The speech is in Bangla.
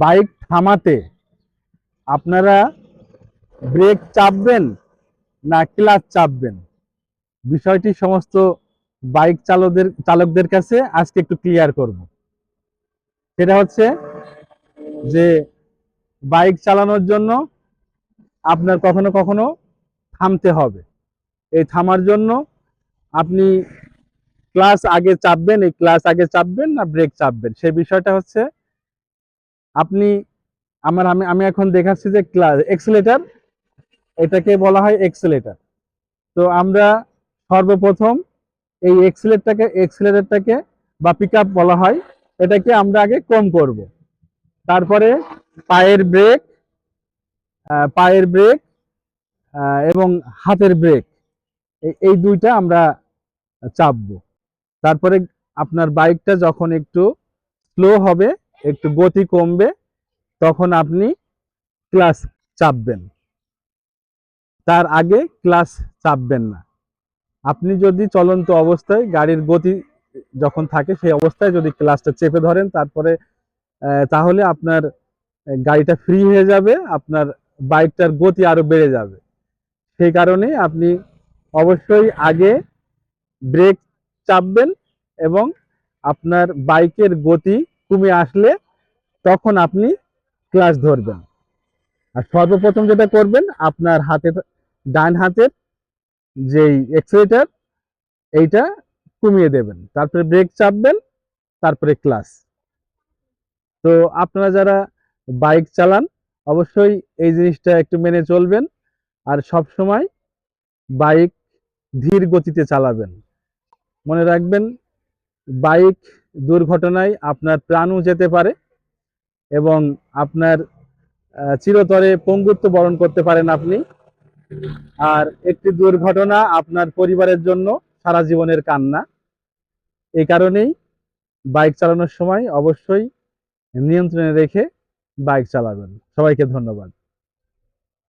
বাইক থামাতে আপনারা ব্রেক চাপবেন না ক্লাচ চাপবেন? বিষয়টি সমস্ত বাইক চালকদের চালকদের কাছে আজকে একটু ক্লিয়ার করব। সেটা হচ্ছে যে বাইক চালানোর জন্য আপনার কখনো কখনো থামতে হবে। এই থামার জন্য আপনি ক্লাস আগে চাপবেন, এই ক্লাস আগে চাপবেন না ব্রেক চাপবেন? সেই বিষয়টা হচ্ছে আপনি আমার, আমি আমি এখন দেখাচ্ছি যে ক্লাস এক্সেলেটার এটাকে বলা হয় এক্সেলেটার তো আমরা সর্বপ্রথম এই এক্সেলেটটাকে এক্সেলেটারটাকে বা পিক বলা হয়, এটাকে আমরা আগে কম করব। তারপরে পায়ের ব্রেক পায়ের ব্রেক এবং হাতের ব্রেক এই- এই দুইটা আমরা চাপবো। তারপরে আপনার বাইকটা যখন একটু স্লো হবে একটু গতি কমবে, তখন আপনি ক্লাস চাপবেন। তার আগে ক্লাস চাপবেন না। আপনি যদি চলন্ত অবস্থায় গাড়ির গতি যখন থাকে সেই অবস্থায় যদি ক্লাসটা চেপে ধরেন, তারপরে তাহলে আপনার গাড়িটা ফ্রি হয়ে যাবে, আপনার বাইকটার গতি আরও বেড়ে যাবে। সেই কারণে আপনি অবশ্যই আগে ব্রেক চাপবেন এবং আপনার বাইকের গতি কমে আসলে তখন আপনি ক্লাস ধরবেন। আর সর্বপ্রথম যেটা করবেন, আপনার হাতের, ডান হাতের যেই এক্সেলেটার এইটা কমিয়ে দেবেন। তারপরে ব্রেক চাপবেন, তারপরে ক্লাস তো আপনারা যারা বাইক চালান, অবশ্যই এই জিনিসটা একটু মেনে চলবেন। আর সব সময় বাইক ধীর গতিতে চালাবেন। মনে রাখবেন বাইক দুর্ঘটনায় আপনার প্রাণও যেতে পারে এবং আপনার চিরতরে পঙ্গুত্ব বরণ করতে পারেন আপনি। আর একটি দুর্ঘটনা আপনার পরিবারের জন্য সারা জীবনের কান্না। এই কারণেই বাইক চালানোর সময় অবশ্যই নিয়ন্ত্রণে রেখে বাইক চালাবেন। সবাইকে ধন্যবাদ।